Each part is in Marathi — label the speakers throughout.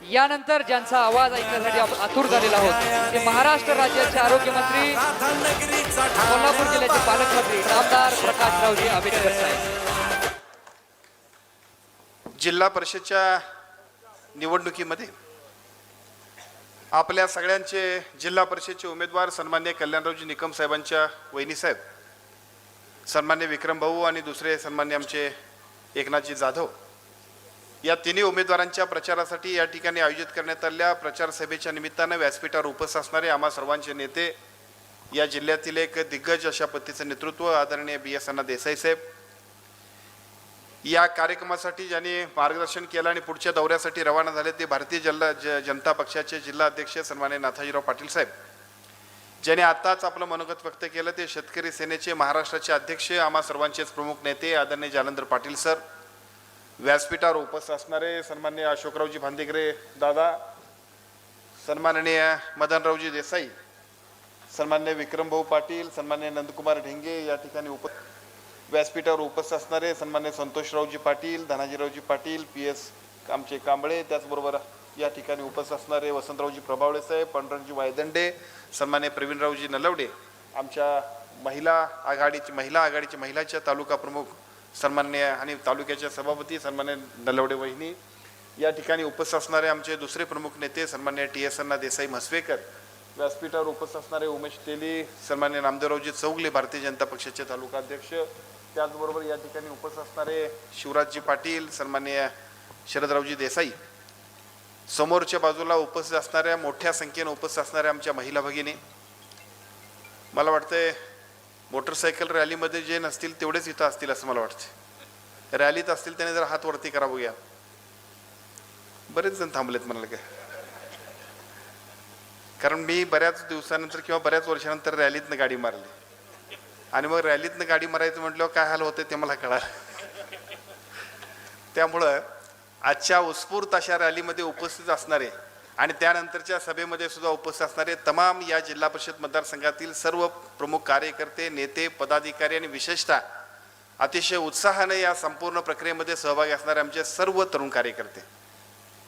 Speaker 1: यानंतर ज्यांचा आवाज ऐकण्यासाठी आपण आतुर झालेला आहोत ते महाराष्ट्र राज्याचे आरोग्यमंत्री कोल्हापूर जिल्ह्याचे पालकमंत्री आमदार प्रकाशरावजी आंबेडकर साहेब.
Speaker 2: जिल्हा परिषदच्या निवडणुकीमध्ये आपल्या सगळ्यांचे जिल्हा परिषदचे उमेदवार सन्मान्य कल्याणरावजी निकम साहेबांच्या वहिनीसाहेब सन्मान्य विक्रम भाऊ आणि दुसरे सन्मान्य आमचे एकनाथजी जाधव या तिन्ही उमेदवारांच्या प्रचारासाठी या ठिकाणी आयोजित करण्यात आलेल्या प्रचार सभेच्या निमित्तानं व्यासपीठावर उपस्थित असणारे आम्हा सर्वांचे नेते या जिल्ह्यातील एक दिग्गज अशा पद्धतीचं नेतृत्व आदरणीय बी एस अण्णा देसाई साहेब. या कार्यक्रमासाठी ज्यांनी मार्गदर्शन केलं आणि पुढच्या दौऱ्यासाठी रवाना झाले ते भारतीय जिल्हा ज जनता पक्षाचे जिल्हा अध्यक्ष सन्मान्य नाथाजीराव पाटील साहेब. ज्यांनी आत्ताच आपलं मनोगत व्यक्त केलं ते शेतकरी सेनेचे महाराष्ट्राचे अध्यक्ष आम्हा सर्वांचेच प्रमुख नेते आदरणीय जालंधर पाटील सर. व्यासपीठावर उपस्थित असणारे सन्माननीय अशोकरावजी भांदेकरे दादा सन्माननीय मदनरावजी देसाई सन्मान्य विक्रमभाऊ पाटील सन्मान्य नंदकुमार ढेंगे या ठिकाणी उप व्यासपीठावर उपस्थित असणारे सन्मान्य संतोषरावजी पाटील धनाजीरावजी पाटील पी एस आमचे कांबळे त्याचबरोबर या ठिकाणी उपस्थित असणारे वसंतरावजी प्रभावळे साहेब पांडुरंगजी वायदंडे सन्मान्य प्रवीणरावजी नलवडे आमच्या महिला आघाडीची महिला आघाडीची महिलाच्या तालुका प्रमुख सन्मान्य आणि तालुक्याच्या सभापती सन्मान्य नलवडे वहिनी या ठिकाणी उपस्थित असणारे आमचे दुसरे प्रमुख नेते सन्मान्य टी एस अण्णा देसाई म्हसवेकर व्यासपीठावर उपस्थित असणारे उमेश तेली सन्मान्य नामदेवरावजी चौगले भारतीय जनता पक्षाचे तालुका अध्यक्ष त्याचबरोबर या ठिकाणी उपस्थित असणारे शिवराजजी पाटील सन्मान्य शरदरावजी देसाई. समोरच्या बाजूला उपस्थित असणाऱ्या मोठ्या संख्येने उपस्थित असणाऱ्या आमच्या महिला भगिनी. मला वाटतंय मोटरसायकल रॅलीमध्ये जे नसतील तेवढेच इथं असतील असं मला वाटतं रॅलीत असतील त्याने जर हात वरती करा बघूया. बरेच जण थांबलेत म्हणाले काय? कारण मी बऱ्याच दिवसानंतर किंवा बऱ्याच वर्षानंतर रॅलीतनं गाडी मारली. आणि मग रॅलीतनं गाडी मारायचं म्हटल्यावर काय हाल होते ते मला कळालं. त्यामुळं आजच्या उत्स्फूर्त अशा रॅलीमध्ये उपस्थित असणारे आणि त्यानंतरच्या सभेमध्ये सुद्धा उपस्थित असणारे तमाम या जिल्हा परिषद मतदारसंघातील सर्व प्रमुख कार्यकर्ते नेते पदाधिकारी आणि विशेषतः अतिशय उत्साहाने या संपूर्ण प्रक्रियेमध्ये सहभागी असणारे आमचे सर्व तरुण कार्यकर्ते.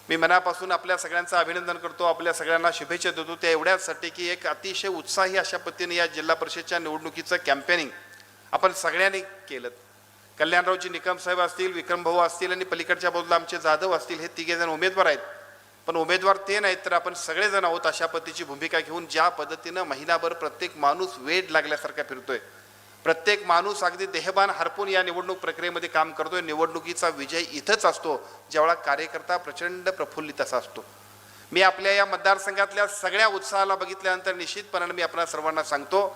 Speaker 2: मी मनापासून आपल्या सगळ्यांचं अभिनंदन करतो. आपल्या सगळ्यांना शुभेच्छा देतो. त्या एवढ्याचसाठी की एक अतिशय उत्साही अशा पद्धतीने या जिल्हा परिषदच्या निवडणुकीचं कॅम्पेनिंग आपण सगळ्यांनी केलं. कल्याणरावजी निकम साहेब असतील विक्रमभाऊ असतील आणि पलीकडच्या बाजूला आमचे जाधव असतील हे तिघे जण उमेदवार आहेत. पण उमेदवार ते नाहीत तर आपण सगळेजण आहोत अशा पद्धतीची भूमिका घेऊन ज्या पद्धतीनं महिनाभर प्रत्येक माणूस वेड लागल्यासारखा फिरतोय. प्रत्येक माणूस अगदी देहबान हरपून या निवडणूक प्रक्रियेमध्ये काम करतोय. निवडणुकीचा विजय इथंच असतो ज्यावेळा कार्यकर्ता प्रचंड प्रफुल्लित असा असतो. मी आपल्या या मतदारसंघातल्या सगळ्या उत्साहाला बघितल्यानंतर निश्चितपणाने मी आपल्या सर्वांना सांगतो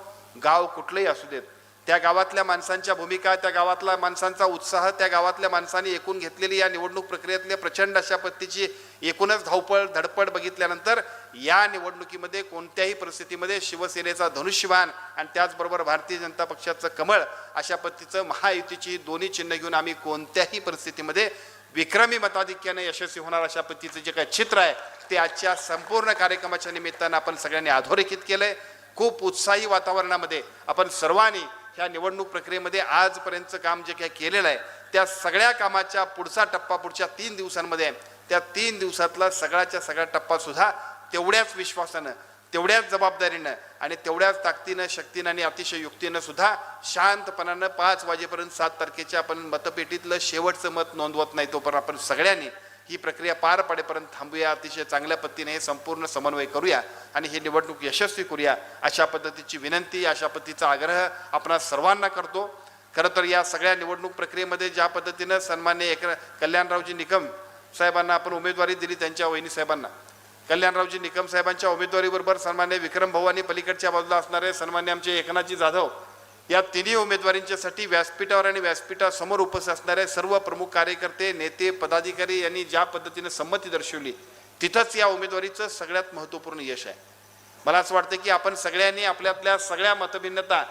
Speaker 2: गाव कुठलंही असू देत त्या गावातल्या माणसांच्या भूमिका त्या गावातल्या माणसांचा उत्साह त्या गावातल्या माणसांनी एकूण घेतलेली या निवडणूक प्रक्रियेतल्या प्रचंड अशा पद्धतीची एकूणच धावपळ धडपड बघितल्यानंतर या निवडणुकीमध्ये कोणत्याही परिस्थितीमध्ये शिवसेनेचा धनुष्यबाण आणि त्याचबरोबर भारतीय जनता पक्षाचं कमळ अशा पद्धतीचं महायुतीची दोन्ही चिन्ह घेऊन आम्ही कोणत्याही परिस्थितीमध्ये विक्रमी मताधिक्याने यशस्वी होणार अशा पद्धतीचं जे काही चित्र आहे ते आजच्या संपूर्ण कार्यक्रमाच्या निमित्तानं आपण सगळ्यांनी अधोरेखित केलंय. खूप उत्साही वातावरणामध्ये आपण सर्वांनी ह्या निवडणूक प्रक्रियेमध्ये आजपर्यंतचं काम जे काही केलेलं आहे त्या सगळ्या कामाच्या पुढचा टप्पा पुढच्या तीन दिवसांमध्ये त्या तीन दिवसातला सगळ्याच्या सगळा टप्पासुद्धा तेवढ्याच विश्वासानं तेवढ्याच जबाबदारीनं आणि तेवढ्याच ताकदीनं शक्तीनं आणि अतिशय युक्तीनं सुद्धा शांतपणानं पाच वाजेपर्यंत सात तारखेच्या आपण मतपेटीतलं शेवटचं मत नोंदवत नाही तोपर्यंत आपण सगळ्यांनी ही प्रक्रिया पार पडेपर्यंत थांबूया. अतिशय चांगल्या पद्धतीने हे संपूर्ण समन्वय करूया आणि ही निवडणूक यशस्वी करूया अशा पद्धतीची विनंती अशा पद्धतीचा आग्रह आपण सर्वांना करतो. खरं तर या सगळ्या निवडणूक प्रक्रियेमध्ये ज्या पद्धतीनं सन्मान्य एक कल्याणरावजी निकम साहेबांना आपण उमेदवारी दिली त्यांच्या वहिनी साहेबांना. कल्याणरावजी निकम साहेबांच्या उमेदवारीबरोबर सन्मान्य विक्रम भाऊ आणि पलीकडच्या बाजूला असणारे सन्मान्य आमचे एकनाथजी जाधव या तिन्ही उमेदवारींच्यासाठी व्यासपीठावर आणि व्यासपीठासमोर उपस्थित असणारे सर्व प्रमुख कार्यकर्ते नेते पदाधिकारी यांनी ज्या पद्धतीने संमती दर्शवली तिथंच या उमेदवारीचं सगळ्यात महत्त्वपूर्ण यश आहे. मला असं वाटतं की आपण सगळ्यांनी आपल्यातल्या सगळ्या मतभिन्नता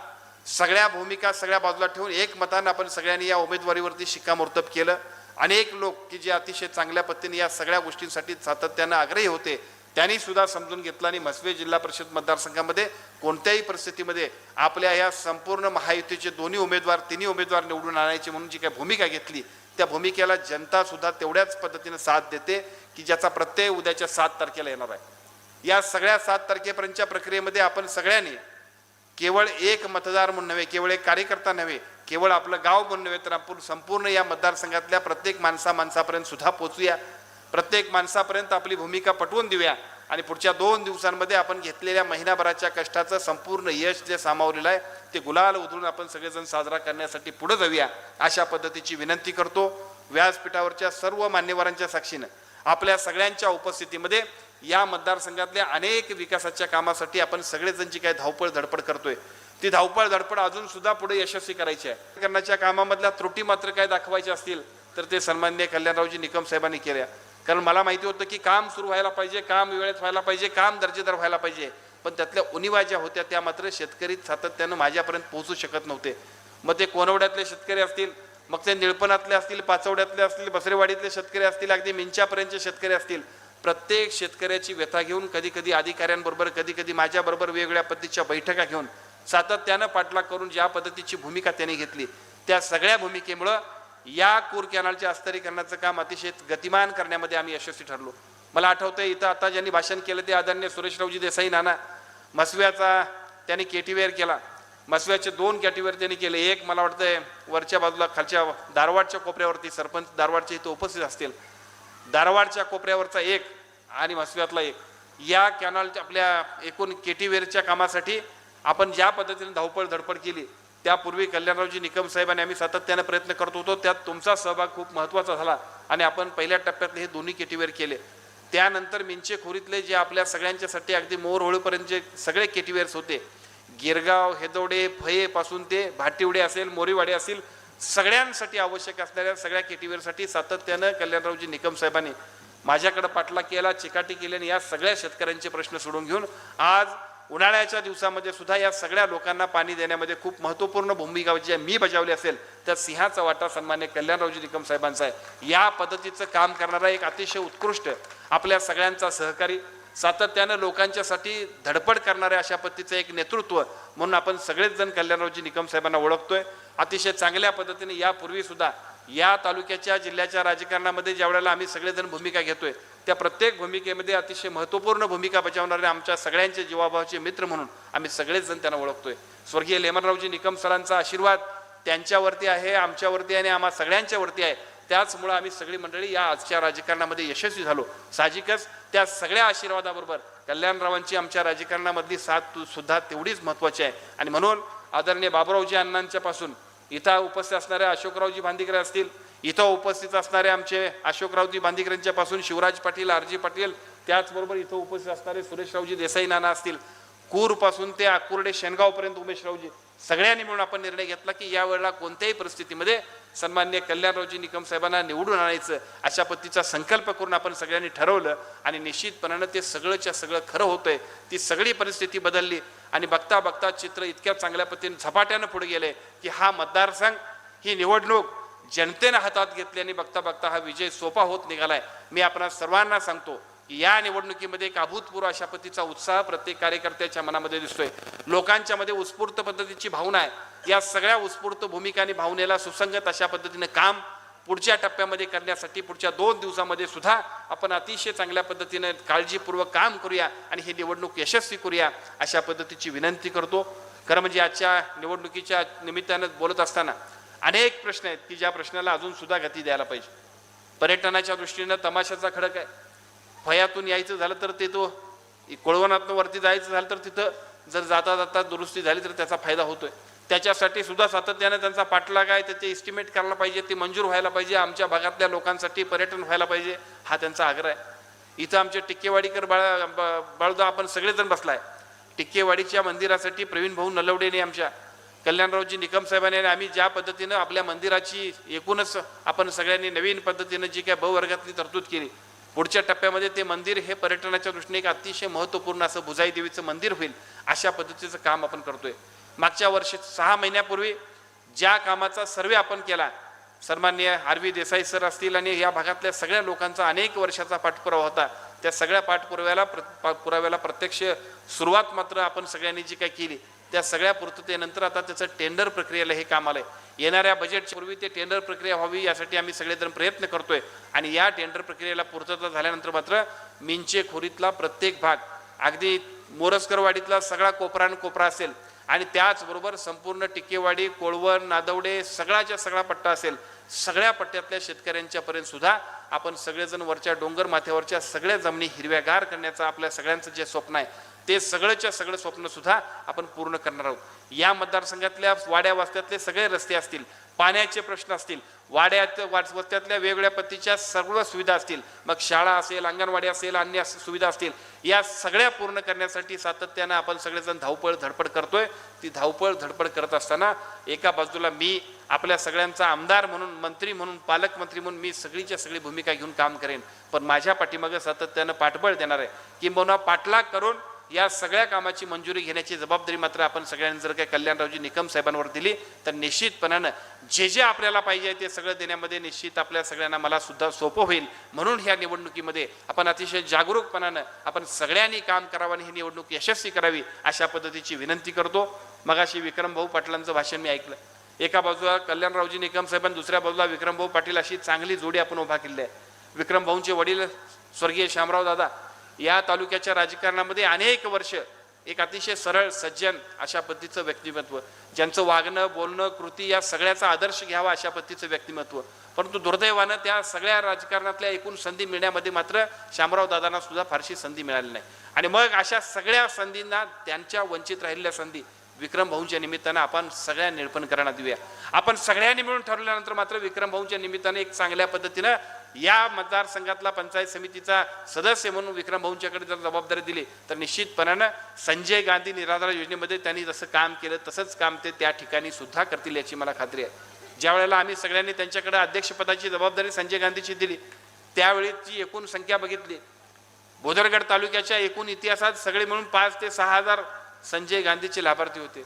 Speaker 2: सगळ्या भूमिका सगळ्या बाजूला ठेवून एक मतानं आपण सगळ्यांनी या उमेदवारीवरती शिक्कामोर्तब केलं. अनेक लोक की जे अतिशय चांगल्या पद्धतीने या सगळ्या गोष्टींसाठी सातत्यानं आग्रही होते त्यांनी सुद्धा समजून घेतलं आणि म्हसवे जिल्हा परिषद मतदारसंघामध्ये कोणत्याही परिस्थितीमध्ये आपल्या या संपूर्ण महायुतीचे दोन्ही उमेदवार तिन्ही उमेदवार निवडून आणायची म्हणून जी काही भूमिका घेतली त्या भूमिकेला जनता सुद्धा तेवढ्याच पद्धतीने साथ देते की ज्याचा प्रत्यय उद्याच्या सात तारखेला येणार आहे. या सगळ्या सात तारखेपर्यंतच्या प्रक्रियेमध्ये आपण सगळ्यांनी केवळ एक मतदार म्हणून नव्हे केवळ एक कार्यकर्ता नव्हे केवळ आपलं गाव म्हणून नव्हे तर आपण संपूर्ण या मतदारसंघातल्या प्रत्येक माणसा माणसापर्यंत सुद्धा पोचूया प्रत्येक माणसापर्यंत आपली भूमिका पटवून देऊया. आणि पुढच्या दोन दिवसांमध्ये आपण घेतलेल्या महिनाभराच्या कष्टाचं संपूर्ण यश जे सामावलेलं आहे ते गुलाल उधळून आपण सगळेजण साजरा करण्यासाठी पुढे जाऊया. अशा पद्धतीची विनंती करतो. व्यासपीठावरच्या सर्व मान्यवरांच्या साक्षीनं आपल्या सगळ्यांच्या उपस्थितीमध्ये या मतदारसंघातल्या अनेक विकासाच्या कामासाठी आपण सगळेजण जी काही धावपळ धडपड करतोय. ती धावपळ धडपड अजून सुद्धा पुढे यशस्वी करायची आहे. करण्याच्या कामामधल्या त्रुटी मात्र काय दाखवायच्या असतील तर ते सन्मान्य कल्याणरावजी निकम साहेबांनी केल्या. कारण मला माहिती होतं की काम सुरू व्हायला पाहिजे काम वेळेत व्हायला पाहिजे काम दर्जेदार व्हायला पाहिजे. पण त्यातल्या उणिवा ज्या होत्या त्या मात्र शेतकरी सातत्यानं माझ्यापर्यंत पोहोचू शकत नव्हते. मग ते कोनवड्यातले शेतकरी असतील मग ते निळपणातले असतील पाचवड्यातले असतील बसरेवाडीतले शेतकरी असतील अगदी मिंच्यापर्यंतचे शेतकरी असतील प्रत्येक शेतकऱ्याची व्यथा घेऊन कधी कधी अधिकाऱ्यांबरोबर कधी कधी माझ्याबरोबर वेगवेगळ्या पद्धतीच्या बैठका घेऊन सातत्यानं पाठलाग करून ज्या पद्धतीची भूमिका त्यांनी घेतली त्या सगळ्या भूमिकेमुळं या कूर कॅनलच्या अस्तरीकरणाचं काम अतिशय गतिमान करण्यामध्ये आम्ही यशस्वी ठरलो. मला आठवतंय इथं आता ज्यांनी भाषण केलं ते आदरणीय सुरेशरावजी देसाई नाना. मसव्याचा त्यांनी केटीवेअर केला. मसव्याचे दोन कॅटीवेअर त्यांनी केले. एक मला वाटतंय वरच्या बाजूला खालच्या दारवाडच्या कोपऱ्यावरती सरपंच दारवाडचे इथं उपस्थित असतील. दारवाडच्या कोपऱ्यावरचा एक आणि मसव्यातला एक. या कॅनलच्या आपल्या एकूण केटीवेअरच्या कामासाठी आपण ज्या पद्धतीने धावपळ धडपड केली त्यापूर्वी कल्याणरावजी निकम साहेबांनी आम्ही सातत्याने प्रयत्न करत होतो. त्यात तुमचा सहभाग खूप महत्त्वाचा झाला आणि आपण पहिल्या टप्प्यातले हे दोन्ही केटीवेअर केले. त्यानंतर मिंचे खोरीतले जे आपल्या सगळ्यांच्यासाठी अगदी मोरहोळीपर्यंत जे सगळे केटीवेअर्स होते गिरगाव हेदोडे फयेपासून ते भाटिवडे असेल मोरीवाडे असेल सगळ्यांसाठी आवश्यक असणाऱ्या सगळ्या केटीवेअरसाठी सातत्यानं कल्याणरावजी निकम साहेबांनी माझ्याकडे पाठला केला चिकाटी केली आणि या सगळ्या शेतकऱ्यांचे प्रश्न सोडून घेऊन आज उन्हाळ्याच्या दिवसामध्ये सुद्धा या सगळ्या लोकांना पाणी देण्यामध्ये खूप महत्त्वपूर्ण भूमिका जी मी बजावली असेल त्या सिंहाचा वाटा सन्मान्य कल्याणरावजी निकम साहेबांचा आहे. या पद्धतीचं काम करणारा एक अतिशय उत्कृष्ट आपल्या सगळ्यांचा सहकारी सातत्यानं लोकांच्यासाठी धडपड करणाऱ्या अशा पद्धतीचं एक नेतृत्व म्हणून आपण सगळेच जण कल्याणरावजी निकम साहेबांना ओळखतोय. अतिशय चांगल्या पद्धतीने यापूर्वी सुद्धा या तालुक्याच्या जिल्ह्याच्या राजकारणामध्ये ज्या वेळेला आम्ही सगळेजण भूमिका घेतोय त्या प्रत्येक भूमिकेमध्ये अतिशय महत्त्वपूर्ण भूमिका बजावणारे आमच्या सगळ्यांचे जीवाभावाचे मित्र म्हणून आम्ही सगळेच जण त्यांना ओळखतोय. स्वर्गीय लेमनरावजी निकम सरांचा आशीर्वाद त्यांच्यावरती आहे आमच्यावरती आणि आम्हा सगळ्यांच्यावरती आहे. त्याचमुळं आम्ही सगळी मंडळी या आजच्या राजकारणामध्ये यशस्वी झालो. साहजिकच त्या सगळ्या आशीर्वादाबरोबर कल्याणरावांची आमच्या राजकारणामधली साथ सुद्धा तेवढीच महत्त्वाची आहे. आणि म्हणून आदरणीय बाबुरावजी अण्णांच्या पासून इथं उपस्थित असणाऱ्या अशोकरावजी भांदिकरे असतील इथं उपस्थित असणारे आमचे अशोकरावजी भांदिकरेंच्यापासून शिवराज पाटील आरजी पाटील त्याचबरोबर इथं उपस्थित असणारे सुरेशरावजी देसाई नाना असतील कूरपासून ते आकुर्डे शेनगावपर्यंत उमेशरावजी सगळ्यांनी मिळून आपण निर्णय घेतला की यावेळेला कोणत्याही परिस्थितीमध्ये सन्मान्य कल्याणरावजी निकम साहेबांना निवडून आणायचं अशा पद्धतीचा संकल्प करून आपण सगळ्यांनी ठरवलं आणि निश्चितपणानं ते सगळंच्या सगळं खरं होतंय ती सगळी परिस्थिती बदलली. आणि बघता बघता चित्र इतक्या चांगल्या पद्धतीने झपाट्यानं पुढे गेले की हा मतदारसंघ ही निवडणूक जनतेनं हातात घेतली आणि बघता बघता हा विजय सोपा होत निघालाय. मी आपणा सर्वांना सांगतो या निवडणुकीमध्ये एक अभूतपूर्व अशा पद्धतीचा उत्साह प्रत्येक कार्यकर्त्याच्या मनामध्ये दिसतोय. लोकांच्या मध्ये उत्स्फूर्त पद्धतीची भावना आहे. या सगळ्या उत्स्फूर्त भूमिका आणि भावनेला सुसंगत अशा पद्धतीने काम पुढच्या टप्प्यामध्ये करण्यासाठी पुढच्या दोन दिवसामध्ये सुद्धा आपण अतिशय चांगल्या पद्धतीने काळजीपूर्वक काम करूया आणि ही निवडणूक यशस्वी करूया अशा पद्धतीची विनंती करतो. खरं म्हणजे आजच्या निवडणुकीच्या निमित्तानं बोलत असताना अनेक प्रश्न आहेत की ज्या प्रश्नाला अजून सुद्धा गती द्यायला पाहिजे. पर्यटनाच्या दृष्टीनं तमाशाचा खडक आहे. फयातून यायचं झालं तर ते तो कोळवणातनं वरती जायचं झालं तर तिथं जर जाता जाता दुरुस्ती झाली तर त्याचा फायदा होतोय. त्याच्यासाठी सुद्धा सातत्याने त्यांचा पाठलाग आहे त्याचे इस्टिमेट करायला पाहिजे ते मंजूर व्हायला पाहिजे आमच्या भागातल्या लोकांसाठी पर्यटन व्हायला पाहिजे हा त्यांचा आग्रह आहे. इथं आमचे टिक्केवाडीकर बाळा ब- बाळूदा आपण सगळेजण बसलाय. टिक्केवाडीच्या मंदिरासाठी प्रवीण भाऊ नलवडेने आमच्या कल्याणरावजी निकम साहेबांनी आणि आम्ही ज्या पद्धतीनं आपल्या मंदिराची एकूणच आपण सगळ्यांनी नवीन पद्धतीनं जी काय बहुवर्गातली तरतूद केली पुढच्या टप्प्यामध्ये ते मंदिर हे पर्यटनाच्या दृष्टीने एक अतिशय महत्त्वपूर्ण असं भुजाई देवीचं मंदिर होईल अशा पद्धतीचं काम आपण करतोय. मागच्या वर्षी सहा महिन्यापूर्वी ज्या कामाचा सर्वे आपण केला सन्मान्य आरवी देसाई सर असतील आणि या भागातल्या सगळ्या लोकांचा अनेक वर्षाचा पाठपुरावा होता त्या सगळ्या पाठपुराव्याला प्र- पुराव्याला प्रत्यक्ष सुरुवात मात्र आपण सगळ्यांनी जी काय केली त्या सगळ्या पूर्ततेनंतर आता त्याचं टेंडर प्रक्रियेला हे काम आलंय. येणाऱ्या बजेटच्या पूर्वी ते टेंडर प्रक्रिया व्हावी यासाठी आम्ही सगळेजण प्रयत्न करतोय. आणि या टेंडर प्रक्रियेला पूर्तता झाल्यानंतर मात्र मिंचे खोरीतला प्रत्येक भाग अगदी मोरसकरवाडीतला सगळा कोपरान आणि कोपरा असेल आणि त्याचबरोबर संपूर्ण टिकेवाडी कोळवण नादवडे सगळाच्या सगळा पट्टा असेल सगळ्या पट्ट्यातल्या शेतकऱ्यांच्या पर्यंत सुद्धा आपण सगळेजण वरच्या डोंगर माथ्यावरच्या सगळ्या जमिनी हिरव्यागार करण्याचं आपल्या सगळ्यांचं जे स्वप्न आहे ते सगळंच्या सगळं स्वप्न सुद्धा आपण पूर्ण करणार आहोत. या मतदारसंघातल्या वाड्या वस्त्यातले सगळे रस्ते असतील पाण्याचे प्रश्न असतील वाड्यात वस्त्यातल्या वेगवेगळ्या पद्धतीच्या सर्व सुविधा असतील मग शाळा असेल अंगणवाडी असेल अन्य सुविधा असतील या सगळ्या पूर्ण करण्यासाठी सातत्यानं आपण सगळेजण धावपळ धडपड करतोय. ती धावपळ धडपड करत असताना एका बाजूला मी आपल्या सगळ्यांचा आमदार म्हणून मंत्री म्हणून पालकमंत्री म्हणून मी सगळीच्या सगळी भूमिका घेऊन काम करेन. पण माझ्या पाठीमागं सातत्यानं पाठबळ देणार आहे. किंबहुना पाठलाग करून या सगळ्या कामाची मंजुरी घेण्याची जबाबदारी मात्र आपण सगळ्यांनी जर काही कल्याणरावजी निकम साहेबांवर दिली तर निश्चितपणानं जे जे आपल्याला पाहिजे ते सगळं देण्यामध्ये निश्चित आपल्या सगळ्यांना मला सुद्धा सोपं होईल. म्हणून ह्या निवडणुकीमध्ये आपण अतिशय जागरूकपणानं आपण सगळ्यांनी काम करावं आणि ही निवडणूक यशस्वी करावी अशा पद्धतीची विनंती करतो. मगाशी विक्रमभाऊ पाटलांचं भाषण मी ऐकलं. एका बाजूला कल्याणरावजी निकम साहेब आणि दुसऱ्या बाजूला विक्रमभाऊ पाटील अशी चांगली जोडी आपण उभा केली आहे. विक्रमभाऊंचे वडील स्वर्गीय श्यामराव दादा या तालुक्याच्या राजकारणामध्ये अनेक वर्ष एक अतिशय सरळ सज्जन अशा पद्धतीचं व्यक्तिमत्व ज्यांचं वागणं बोलणं कृती या सगळ्याचा आदर्श घ्यावा अशा पद्धतीचं व्यक्तिमत्व. परंतु दुर्दैवानं त्या सगळ्या राजकारणातल्या एकूण संधी मिळण्यामध्ये मात्र शामराव दादांना सुद्धा फारशी संधी मिळाली नाही. आणि मग अशा सगळ्या संधींना त्यांच्या वंचित राहिलेल्या संधी विक्रम भाऊंच्या निमित्तानं आपण सगळ्या निळपणकरांना देऊया आपण सगळ्यांनी मिळून ठरवल्यानंतर मात्र विक्रम भाऊंच्या निमित्तानं एक चांगल्या पद्धतीनं या मतदारसंघातला पंचायत समितीचा सदस्य म्हणून विक्रम भाऊंच्याकडे जर जबाबदारी दिली तर निश्चितपणानं संजय गांधी निराधार योजनेमध्ये त्यांनी जसं काम केलं तसंच काम ते त्या ठिकाणी सुद्धा करतील याची मला खात्री आहे. ज्या वेळेला आम्ही सगळ्यांनी त्यांच्याकडे अध्यक्षपदाची जबाबदारी संजय गांधीची दिली त्यावेळीची एकूण संख्या बघितली. बोदरगड तालुक्याच्या एकूण इतिहासात सगळे मिळून पाच ते सहा हजार संजय गांधीचे लाभार्थी होते.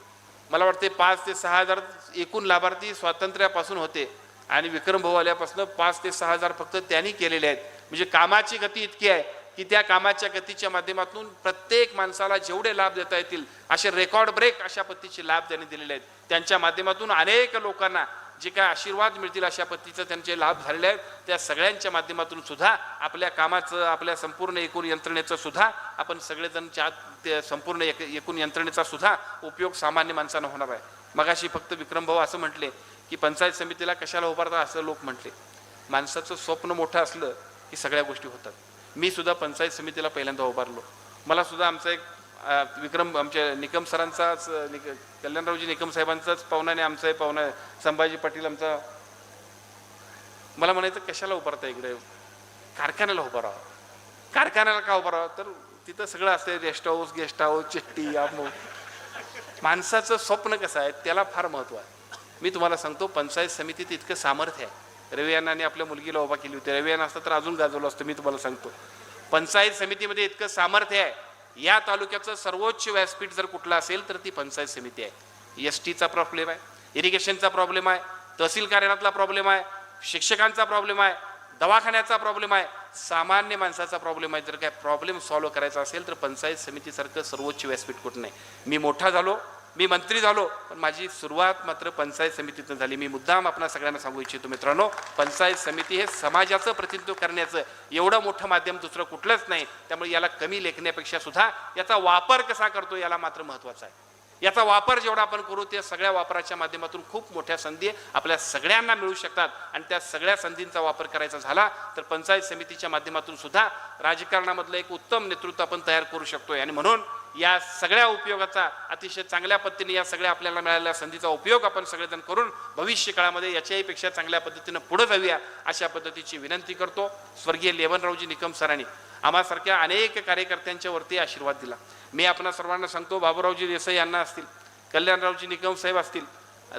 Speaker 2: मला वाटते पाच ते सहा हजार एकूण लाभार्थी स्वातंत्र्यापासून होते. आणि विक्रम भाऊ आल्यापासून पाच ते सहा हजार फक्त त्यांनी केलेले आहेत. म्हणजे कामाची गती इतकी आहे की त्या कामाच्या गतीच्या माध्यमातून प्रत्येक माणसाला जेवढे लाभ देता येतील असे रेकॉर्ड ब्रेक अशा पद्धतीचे लाभ त्यांनी दिलेले आहेत. त्यांच्या माध्यमातून अनेक लोकांना जे काय आशीर्वाद मिळतील अशा पद्धतीचं त्यांचे लाभ झालेले आहेत. त्या सगळ्यांच्या माध्यमातून सुद्धा आपल्या कामाचं आपल्या संपूर्ण एकूण यंत्रणेचं सुद्धा आपण सगळेजणच्या ते संपूर्ण एक एकूण यंत्रणेचा सुद्धा उपयोग सामान्य माणसांना होणार आहे. मगाशी फक्त विक्रम भाऊ असं म्हटले की पंचायत समितीला कशाला उभारता असं लोक म्हटले. माणसाचं स्वप्न मोठं असलं की सगळ्या गोष्टी होतात. मी सुद्धा पंचायत समितीला पहिल्यांदा उभारलो. मला सुद्धा आमचा एक विक्रम आमच्या निकम सरांचाच निक कल्याणरावजी निकम साहेबांचाच पाहुणा आणि आमचा पाहुणा संभाजी पाटील आमचा. मला म्हणायचं कशाला उभारता इकडे? कारखान्याला उभा राहा. कारखान्याला का उभा राहावं तर तिथं सगळं असतं रेस्ट हाऊस गेस्ट हाऊस चिट्टी माणसाचं स्वप्न कसं आहे त्याला फार महत्त्व आहे. मी तुम्हाला सांगतो पंचायत समितीत इतकं सामर्थ्य आहे. रवी अण्णांनी आपल्या मुलगीला उभा केली होती. रवी अण्णा असतं तर अजून गाजवलं असतं मी तुम्हाला सांगतो. पंचायत समितीमध्ये इतकं सामर्थ्य आहे. या तालुक्याचं सर्वोच्च व्यासपीठ जर कुठलं असेल तर ती पंचायत समिती आहे. एस टीचा प्रॉब्लेम आहे इरिगेशनचा प्रॉब्लेम आहे तहसील कार्यालयातला प्रॉब्लेम आहे शिक्षकांचा प्रॉब्लेम आहे दवाखान्याचा प्रॉब्लेम आहे सामान्य माणसाचा प्रॉब्लेम आहे. जर काय प्रॉब्लेम सॉल्व्ह करायचा असेल तर पंचायत समितीसारखं सर्वोच्च व्यासपीठ कुठं नाही. मी मोठा झालो मी मंत्री झालो पण माझी सुरुवात मात्र पंचायत समितीतून झाली. मी मुद्दाम आपल्या सगळ्यांना सांगू इच्छितो मित्रांनो पंचायत समिती हे समाजाचं प्रतिनिधित्व करण्याचं एवढं मोठं माध्यम दुसरं कुठलंच नाही. त्यामुळे याला कमी लेखण्यापेक्षा सुद्धा याचा वापर कसा करतो याला मात्र महत्त्वाचा आहे. याचा वापर जेवढा आपण करू त्या सगळ्या वापराच्या माध्यमातून खूप मोठ्या संधी आपल्या सगळ्यांना मिळू शकतात. आणि त्या सगळ्या संधींचा वापर करायचा झाला तर पंचायत समितीच्या माध्यमातून सुद्धा राजकारणामधलं एक उत्तम नेतृत्व आपण तयार करू शकतोय. आणि म्हणून या सगळ्या उपयोगाचा अतिशय चांगल्या पद्धतीने या सगळ्या आपल्याला मिळालेल्या संधीचा उपयोग आपण सगळेजण करून भविष्य काळामध्ये याच्याही पेक्षा चांगल्या पद्धतीनं पुढे जाऊया अशा पद्धतीची विनंती करतो. स्वर्गीय लेवनरावजी निकम सरांनी आम्हासारख्या अनेक कार्यकर्त्यांच्या वरती आशीर्वाद दिला. मी आपणा सर्वांना सांगतो बाबूरावजी देसाई यांना असतील कल्याणरावजी निकम साहेब असतील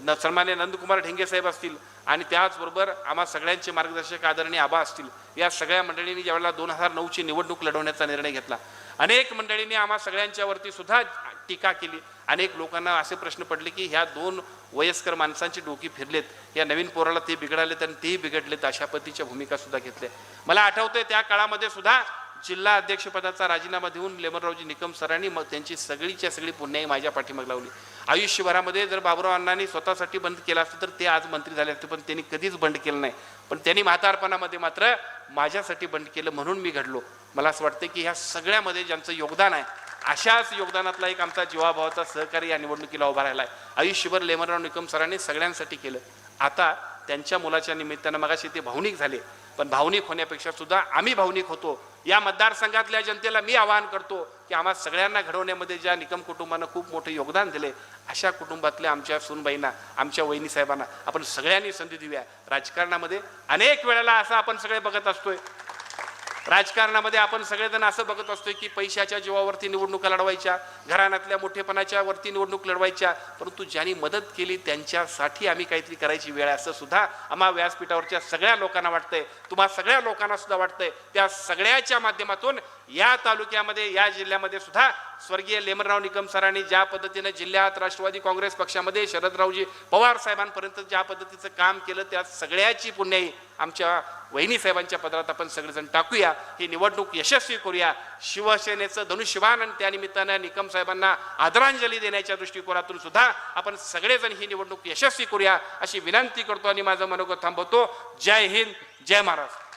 Speaker 2: न- सन्मान्य नंदकुमार ढेंगे साहेब असतील आणि त्याचबरोबर आम्हा सगळ्यांचे मार्गदर्शक आदरणीय आबा असतील या सगळ्या मंडळींनी ज्यावेळेला दोन हजार नऊची निवडणूक लढवण्याचा निर्णय घेतला अनेक मंडळींनी आम्हा सगळ्यांच्या वरती सुद्धा टीका केली. अनेक लोकांना असे प्रश्न पडले की ह्या दोन वयस्कर माणसांची डोकी फिरलेत या नवीन पोराला ते बिघडालेत आणि तेही बिघडलेत अशा पद्धतीच्या भूमिका सुद्धा घेतल्या. मला आठवतंय त्या काळामध्ये सुद्धा जिल्हा अध्यक्षपदाचा राजीनामा देऊन लेमनरावजी निकम सरांनी मग त्यांची सगळीच्या सगळी पुण्याई माझ्या पाठीमाग लावली. आयुष्यभरामध्ये जर बाबुराव अण्णांनी स्वतःसाठी बंद केलं असतं तर ते आज मंत्री झाले असते पण त्यांनी कधीच बंद केलं नाही. पण त्यांनी म्हातारपणामध्ये मात्र माझ्यासाठी बंद केलं म्हणून मी घडलो. मला असं वाटतं की ह्या सगळ्यामध्ये ज्यांचं योगदान आहे अशाच योगदानातला एक आमचा जीवाभावाचा सहकारी या निवडणुकीला उभा राहिला आहे आयुष्यभर लेमनराव निकम सरांनी सगळ्यांसाठी केलं. आता त्यांच्या मुलाच्या निमित्तानं मगाशी ते भावनिक झाले पण भावनिक होण्यापेक्षा सुद्धा आम्ही भावनिक होतो. या मतदारसंघातल्या जनतेला मी आवाहन करतो की आम्हा सगळ्यांना घडवण्यामध्ये ज्या निकम कुटुंबानं खूप मोठं योगदान दिले अशा कुटुंबातल्या आमच्या सुनबाईंना आमच्या वहिनी साहेबांना आपण सगळ्यांनी संधी देऊया. राजकारणामध्ये अनेक वेळेला असं आपण सगळे बघत असतोय राजकारणामध्ये आपण सगळेजण असं बघत असतोय की पैशाच्या जीवावरती निवडणुका लढवायच्या घराण्यातल्या मोठेपणाच्या वरती निवडणूक लढवायच्या परंतु ज्यांनी मदत केली त्यांच्यासाठी आम्ही काहीतरी करायची वेळ असं सुद्धा आम्हा व्यासपीठावरच्या सगळ्या लोकांना वाटतंय. तुम्हा सगळ्या लोकांना सुद्धा वाटतंय. त्या सगळ्याच्या माध्यमातून या तालुक्यामध्ये या जिल्ह्यामध्ये सुद्धा स्वर्गीय लेमनराव निकम सरांनी ज्या पद्धतीने जिल्ह्यात राष्ट्रवादी काँग्रेस पक्षामध्ये शरदरावजी पवार साहेबांपर्यंत ज्या पद्धतीचं काम केलं त्या सगळ्याची पुण्याई आमच्या वहिनी साहेबांच्या पदरात आपण सगळेजण टाकूया. ही निवडणूक यशस्वी करूया. शिवसेनेचं धनुष्यबाण आणि त्यानिमित्तानं निकम साहेबांना आदरांजली देण्याच्या दृष्टिकोनातून सुद्धा आपण सगळेजण ही निवडणूक यशस्वी करूया अशी विनंती करतो आणि माझं मनोगत थांबवतो. जय हिंद जय महाराष्ट्र.